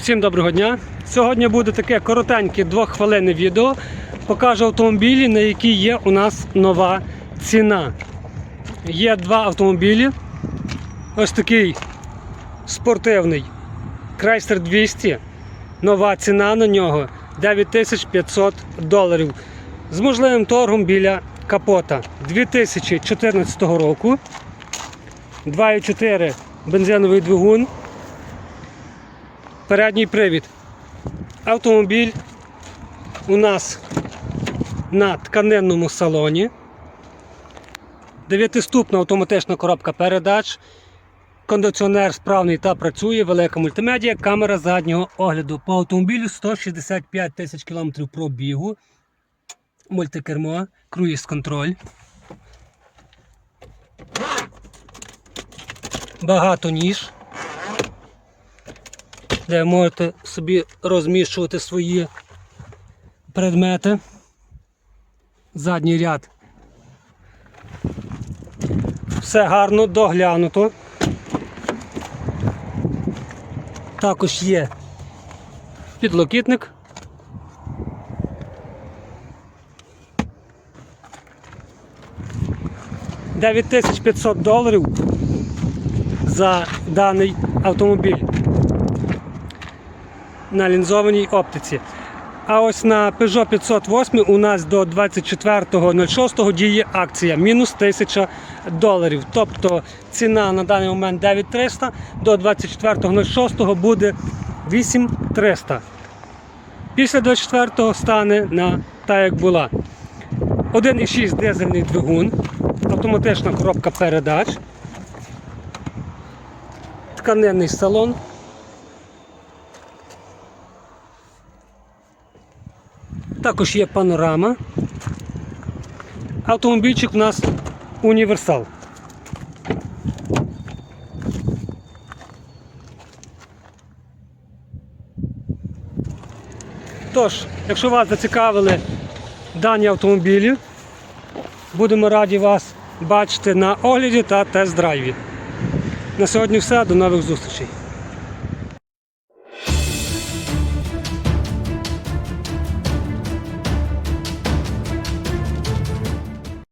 Всім доброго дня. Сьогодні буде таке коротеньке двоххвилинне відео. Покажу автомобілі, на які є у нас нова ціна. Є два автомобілі. Ось такий спортивний Chrysler 200. Нова ціна на нього 9500 доларів. З можливим торгом біля капота 2014 року. 2,4 бензиновий двигун. Передній привід. Автомобіль у нас на тканинному салоні. Дев'ятиступна автоматична коробка передач. Кондиціонер справний та працює, велика мультимедіа, камера заднього огляду. По автомобілю 165 тисяч кілометрів пробігу. Мультикермо, круїз контроль. Багато ніж де можете собі розміщувати свої предмети. Задній ряд. Все гарно доглянуто. Також є підлокітник. Дев'ять тисяч 500 доларів за даний автомобіль на лінзованій оптиці. А ось на Peugeot 508 у нас до 24.06 діє акція мінус 1000 доларів. Тобто ціна на даний момент 9300, до 24.06 буде 8300. Після 24 стане на та як була. 1,6 дизельний двигун, автоматична коробка передач, тканинний салон. Також є панорама. Автомобільчик у нас універсал. Тож, якщо вас зацікавили дані автомобілі, будемо раді вас бачити на огляді та тест-драйві. На сьогодні все, до нових зустрічей.